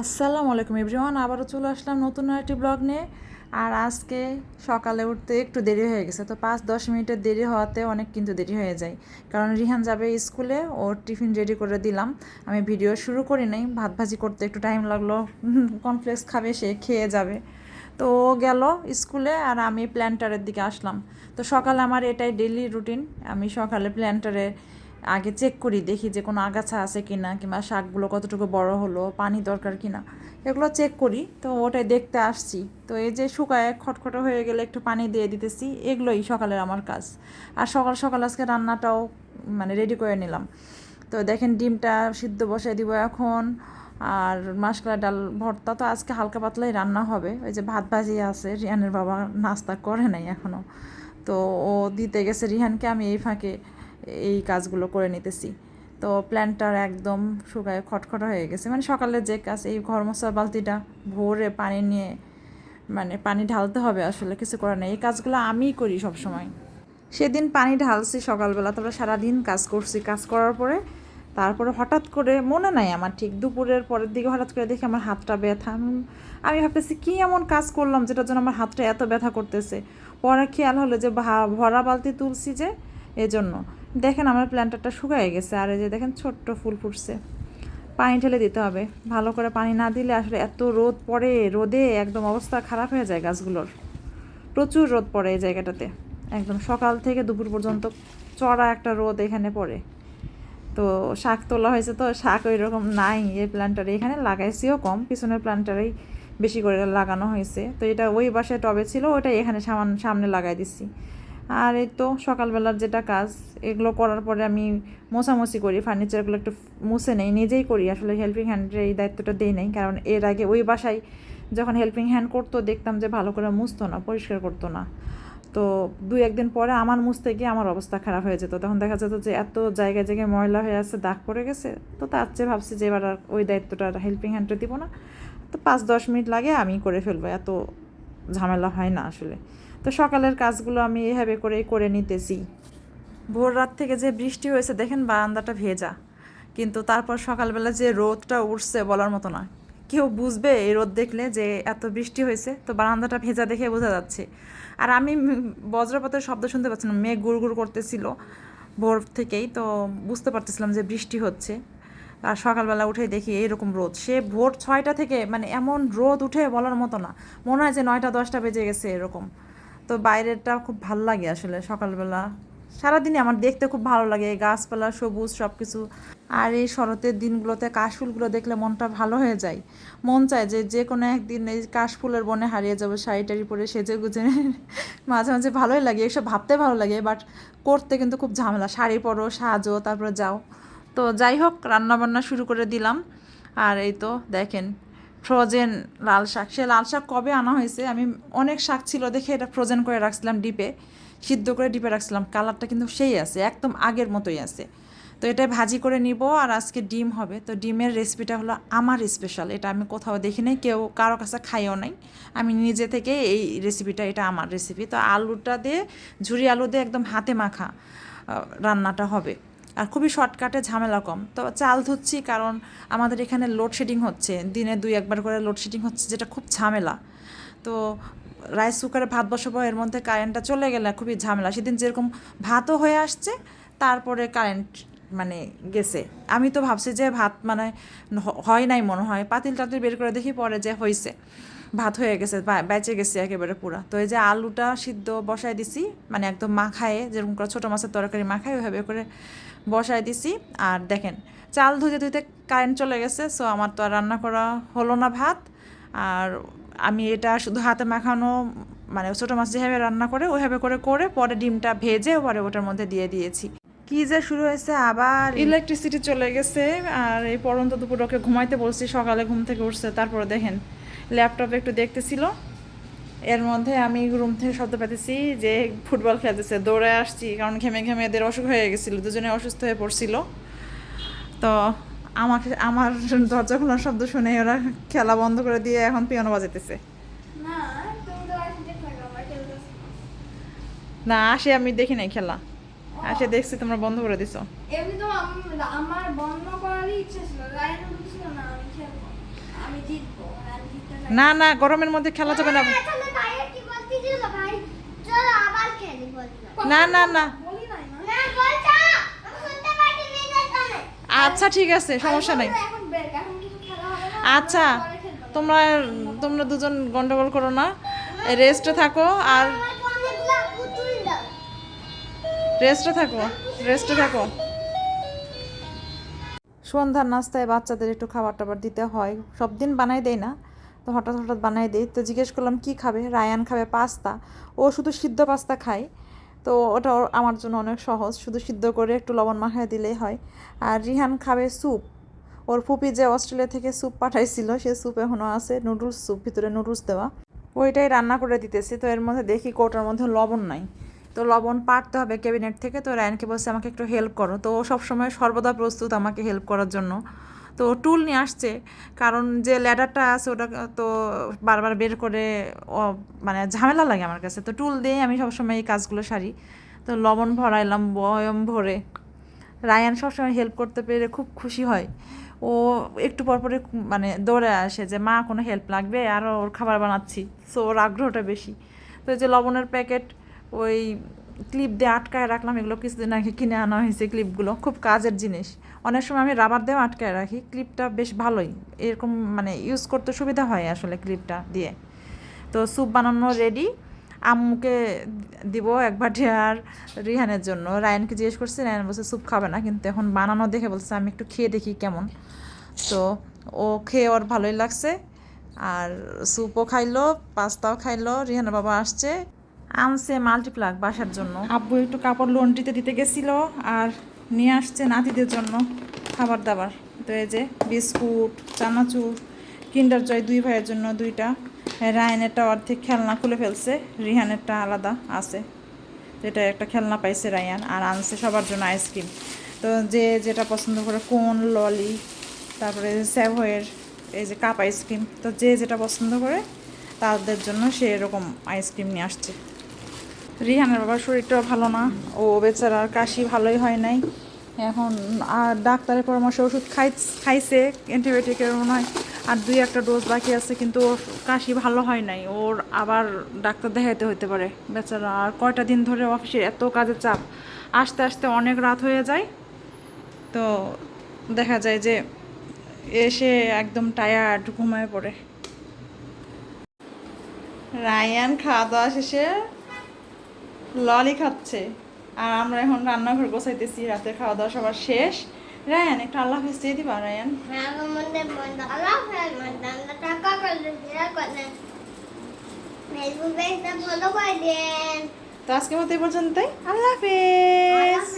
আসসালামু আলাইকুম এভরিওয়ান, আবারও চলে আসলাম নতুন একটি ব্লগ নিয়ে। আর আজকে সকালে উঠতে একটু দেরি হয়ে গেছে, তো পাঁচ দশ মিনিটের দেরি হওয়াতে অনেক কিন্তু দেরি হয়ে যায়। কারণ রিহান যাবে স্কুলে, ওর টিফিন রেডি করে দিলাম। আমি ভিডিও শুরু করি নাই, ভাত ভাজি করতে একটু টাইম লাগল কর্নফ্লেক্স খাবে, সে খেয়ে যাবে। তো ও গেল স্কুলে আর আমি প্ল্যান্টারের দিকে আসলাম। তো সকালে আমার এটাই ডেলি রুটিন আমি সকালে প্ল্যান্টারে আগে চেক করি, দেখি যে কোনো আগাছা আছে কি না কিংবা শাকগুলো কতটুকু বড় হলো, পানি দরকার কি না এগুলো চেক করি, তো ওটাই দেখতে আসছি। তো এই যে শুকায়, খটখটো হয়ে গেলে একটু পানি দিয়ে দিতেছি, এগুলোই সকালের আমার কাজ। আর সকাল সকাল আজকে রান্নাটাও মানে রেডি করে নিলাম। তো দেখেন ডিমটা সিদ্ধ বসাই দিব এখন, আর মাসকলা ডাল ভর্তা তো আজকে হালকা পাতলাই রান্না হবে। ওই যে ভাত ভাজি আছে রিহানের বাবা নাস্তা করে নাই এখনও তো ও দিতে গেছে রিহানকে আমি এই ফাঁকে এই কাজগুলো করে নিতেছি। তো প্ল্যান্টার একদম শুকায় খটখটা হয়ে গেছে। মানে সকালে যে কাজ, এই ঘর মশার বালতিটা ভোরে পানি নিয়ে মানে পানি ঢালতে হবে আসলে, কিছু করার নেই। এই কাজগুলো আমিই করি সব সময় সেদিন পানি ঢালছি সকালবেলা, তারপরে সারাদিন কাজ করছি। কাজ করার পরে, তারপরে হঠাৎ করে মনে নাই আমার ঠিক দুপুরের পরের দিকে হঠাৎ করে দেখি আমার হাতটা ব্যথা। আমি- ভাবতেছি কি এমন কাজ করলাম যেটার জন্য আমার হাতটা এত ব্যথা করতেছে। পরে খেয়াল হলো যে ভরা বালতি তুলছি যে, এজন্য। দেখেন আমার প্ল্যান্টারটা শুকায় গেছে, আর এই যে দেখেন ছোট্ট ফুল ফুটছে। পানি ঢেলে দিতে হবে। ভালো করে পানি না দিলে আসলে এত রোদ পড়ে, রোদে একদম অবস্থা খারাপ হয়ে যায় গাছগুলোর। প্রচুর রোদ পড়ে এই জায়গাটাতে। একদম সকাল থেকে দুপুর পর্যন্ত চড়া একটা রোদ এখানে পড়ে। তো শাক তোলা হয়েছে তো, শাক ওই রকম নাই এই প্ল্যান্টারে এখানে লাগাইছিও কম, পিছনের প্ল্যান্টারেই বেশি করে লাগানো হয়েছে। তো এটা ওই বাসায় টবে ছিল ওটা এখানে সামান, সামনে লাগাই দিচ্ছি। আর এই তো সকালবেলার যেটা কাজ, এগুলো করার পরে আমি মোছামুছি করি। ফার্নিচারগুলো একটু মুছে নেই, নিজেই করি। আসলে হেল্পিং হ্যান্ডের এই দায়িত্বটা দেই নাই, কারণ এর আগে ওই বাসায় যখন হেল্পিং হ্যান্ড করতো, দেখতাম যে ভালো করে মুছতো না, পরিষ্কার করতো না। তো দুই একদিন পরে আমার মুছতে গিয়ে আমার অবস্থা খারাপ হয়ে যেত। তখন দেখা যেত যে এত জায়গায় জায়গায় ময়লা হয়ে আছে, দাগ পড়ে গেছে। তো তার চেয়ে ভাবছি যে এবার আর ওই দায়িত্বটা হেল্পিং হ্যান্ডটা দিব না। তো পাঁচ দশ মিনিট লাগে, আমি করে ফেলব। এত ঝামেলা হয় না আসলে। তো সকালের কাজগুলো আমি এভাবে করেই করে নিতেছি। ভোর রাত থেকে যে বৃষ্টি হয়েছে, দেখেন বারান্দাটা ভেজা। কিন্তু তারপর সকালবেলা যে রোদটা উঠছে বলার মতো না। কেউ বুঝবে এই রোদ দেখলে যে এত বৃষ্টি হয়েছে, তো বারান্দাটা ভেজা দেখে বোঝা যাচ্ছে। আর আমি বজ্রপাতের শব্দ শুনতে পাচ্ছিলাম, মেঘ গুড় গুড় করতেছিল ভোর থেকেই, তো বুঝতে পারতেছিলাম যে বৃষ্টি হচ্ছে। আর সকালবেলা উঠে দেখি এরকম রোদ। সে ভোর ছয়টা থেকে মানে এমন রোদ উঠে বলার মতো না। মনে হয় যে নয়টা, দশটা বেজে গেছে এরকম। তো বাইরেরটা খুব ভালো লাগে আসলে সকালবেলা। সারাদিনই আমার দেখতে খুব ভালো লাগে। গাছপালা সবুজ সব কিছু আর এই শরতের দিনগুলোতে কাশফুলগুলো দেখলে মনটা ভালো হয়ে যায়। মন চায় যে যে কোনো একদিন এই কাশফুলের বনে হারিয়ে যাব, শাড়ি টাড়ি পরে সেজে গুজে। মাঝে মাঝে ভালোই লাগে। এসব ভাবতে ভালো লাগে, বাট করতে কিন্তু খুব ঝামেলা। শাড়ি পরো, সাজো, তারপরে যাও। তো যাই হোক রান্নাবান্না শুরু করে দিলাম। আর এই তো দেখেন, ফ্রোজেন লাল শাক। সে লাল শাক কবে আনা হয়েছে? আমি অনেক শাক ছিল দেখে এটা ফ্রোজেন করে রাখছিলাম ডিপে, সিদ্ধ করে ডিপে রাখছিলাম। কালারটা কিন্তু সেই আছে, একদম আগের মতোই আছে। তো এটা ভাজি করে নিব আর আজকে ডিম হবে। তো ডিমের রেসিপিটা হলো আমার স্পেশাল, এটা আমি কোথাও দেখি নাই, কেউ কারও কাছে খাইও নাই। আমি নিজে থেকে এই রেসিপিটা, এটা আমার রেসিপি। তো আলুটা দিয়ে, ঝুরি আলু দিয়ে একদম হাতে মাখা রান্নাটা হবে। আর খুবই শর্টকাটে ঝামেলা কম। তো চাল ধুচ্ছি কারণ আমাদের এখানে লোডশেডিং হচ্ছে। দিনে দুই, একবার করে লোডশেডিং হচ্ছে, যেটা খুব ঝামেলা। তো রাইস কুকারে ভাত বসাবো, এর মধ্যে কারেন্টটা চলে গেলে খুবই ঝামেলা। সেদিন যেরকম ভাতও হয়ে আসছে, তারপরে কারেন্ট মানে গেছে। আমি তো ভাবছি যে ভাত মানে হয় নাই মনে হয়। পাতিল টাতিল বের করে দেখি পরে যে হয়েছে ভাত হয়ে গেছে বেঁচে গেছে একেবারে পুরা। তো এই যে আলুটা সিদ্ধ বসায় দিছি মানে একদম মাখায়ে, যেরকম করে ছোটো মাছের তরকারি মাখায়, ওইভাবে করে বসায় দিছি। আর দেখেন, চাল ধুতে ধুতে কারেন্ট চলে গেছে সো আমার তো আর রান্না করা হলো না ভাত। আর আমি এটা শুধু হাতে মাখানো মানে ছোটো মাছ যেভাবে রান্না করে, ওইভাবে করে করে পরে ডিমটা ভেজে পরে ওটার মধ্যে দিয়ে দিয়েছি। কি যে শুরু হয়েছে আবার। ইলেকট্রিসিটি চলে গেছে, আর এই পরন্ত দুপুর ওকে ঘুমাইতে বলছি, সকালে ঘুম থেকে উঠছে, তারপরে দেখেন ল্যাপটপে একটু দেখতেছিল। এর মধ্যে আমি রুম থেকে শব্দ পেতেছি যে ফুটবল খেলতেছে দৌড়ে আসছি কারণ ঘেমে ঘেমে এদের অসুখ হয়ে গেছিল দুজনে অসুস্থ হয়ে পড়ছিল। তো আমাকে আমার দরজা খোলার শব্দ শুনে ওরা খেলা বন্ধ করে দিয়ে এখন পিয়ানো বাজাইতেছে। না আসে আমি দেখি নাই খেলা। আসে দেখছি তোমরা বন্ধ করে দিছো। এমনি তো আমার বন্ধ করারই ইচ্ছে ছিল না আমি খেলব আমি জিতবো। না না গরমের মধ্যে খেলা যাবে না। তাহলে ভাইয়া কি বলতেছিল ভাই? চলো আবার খেলি বলছিল না না না। বলি নাই না। বলছো? আমি শুনতে পাচ্ছি না তাহলে আচ্ছা ঠিক আছে সমস্যা নাই। এখন ব্রেক এখন কিছু খেলা হবে না? আচ্ছা তোমরা তোমরা দুজন গন্ডগোল করো না। রেস্টে থাকো আর রেস্টে থাকো রেস্টে থাকো। সন্ধ্যার নাস্তায় বাচ্চাদের একটু খাবার টাবার দিতে হয়। সব দিন বানাই দেয় না। তো হঠাৎ হঠাৎ বানাই দিই। তো জিজ্ঞেস করলাম, কি খাবে? রায়ান খাবে পাস্তা। ও শুধু সিদ্ধ পাস্তা খায়। তো ওটা আমার জন্য অনেক সহজ। শুধু সিদ্ধ করে একটু লবণ মাখায় দিলেই হয়। আর রিহান খাবে স্যুপ। ওর ফুপি যে অস্ট্রেলিয়া থেকে স্যুপ পাঠাইছিল, সে স্যুপ এখনও আছে, নুডলস স্যুপ, ভিতরে নুডলস দেওয়া। ওইটাই রান্না করে দিতেছি। তো এর মধ্যে দেখি কৌটার মধ্যে লবণ নাই। তো লবণ পাড়তে হবে ক্যাবিনেট থেকে। তো রায়নকে বলছে, আমাকে একটু হেল্প করো। তো ও সবসময় সর্বদা প্রস্তুত আমাকে হেল্প করার জন্য। তো টুল নিয়ে আসছে। কারণ যে ল্যাডারটা আছে ওটা তো বারবার বের করে মানে ঝামেলা লাগে আমার কাছে। তো টুল দিয়ে আমি সবসময় এই কাজগুলো সারি। তো লবণ ভরাইলাম, বয়ম ভরে। রায়ান সবসময় হেল্প করতে পেরে খুব খুশি হয়। ও একটু পর পরে মানে দৌড়ে আসে যে, মা, কোনো হেল্প লাগবে? আরও ওর খাবার বানাচ্ছি। সো ওর আগ্রহটা বেশি। তো এই যে লবণের প্যাকেট ওই ক্লিপ দিয়ে আটকায় রাখলাম, এগুলো কিছুদিন আগে কিনে আনা হয়েছে ক্লিপগুলো খুব কাজের জিনিস। অনেক সময় আমি রাবার দিয়েও আটকায় রাখি ক্লিপটা বেশ ভালোই। এরকম মানে ইউজ করতে সুবিধা হয় আসলে ক্লিপটা দিয়ে। তো স্যুপ বানানো রেডি আম্মুকে দিব এক বাটি আর রিহানের জন্য। রায়নকে জিজ্ঞেস করছি, রায়ন বলছে স্যুপ খাবে না। কিন্তু এখন বানানো দেখে বলছে, আমি একটু খেয়ে দেখি কেমন। তো ও খেয়ে ওর ভালোই লাগছে। আর স্যুপও খাইলো, পাস্তাও খাইলো, রিহানের বাবা আসছে। আনছে মাল্টিপ্লাক বাসার জন্য। আব্বু একটু কাপড় লন্ড্রিতে দিতে গেছিল আর নিয়ে আসছে নাতিদের জন্য খাবার দাবার। তো এই যে বিস্কুট, চানাচুর কিন্ডার জয় দুই ভাইয়ের জন্য দুইটা। রায়নেরটা অর্ধেক খেলনা খুলে ফেলছে, রিহানেরটা আলাদা আছে। যেটা একটা খেলনা পাইছে রায়ান আর আনছে সবার জন্য আইসক্রিম। তো যে যেটা পছন্দ করে কোন, ললি, তারপরে স্যাভয়ের এই যে কাপ আইসক্রিম। তো যে যেটা পছন্দ করে তাদের জন্য সে এরকম আইসক্রিম নিয়ে আসছে। রিহানের বাবার শরীরটাও ভালো না। ও বেচারার কাশি ভালোই হয় নাই। এখন আর ডাক্তারের পরামর্শে ওষুধ খাই খাইছে অ্যান্টিবায়োটিকের মনে হয় আর দুই একটা ডোজ বাকি আছে, কিন্তু ওর কাশি ভালো হয় নাই। ওর আবার ডাক্তার দেখাইতে হতে পারে। বেচারা আর কয়টা দিন ধরে অফিসে এত কাজের চাপ। আসতে আসতে অনেক রাত হয়ে যায়। তো দেখা যায় যে এসে একদম টায়ার্ড ঘুমায় পড়ে। রায়ান, খাওয়া দাওয়া শেষে ললি খাচ্ছে। আর আমরা এখন রান্নাঘর গোছাইতেছি রাতের খাওয়া দাওয়া সবার শেষ। রায়ান একটা আল্লাহ হাফিজ দিয়ে দিবা রায়ান? হ্যাঁ তো আজকের মতো এই পর্যন্তই। আল্লাহ হাফেজ।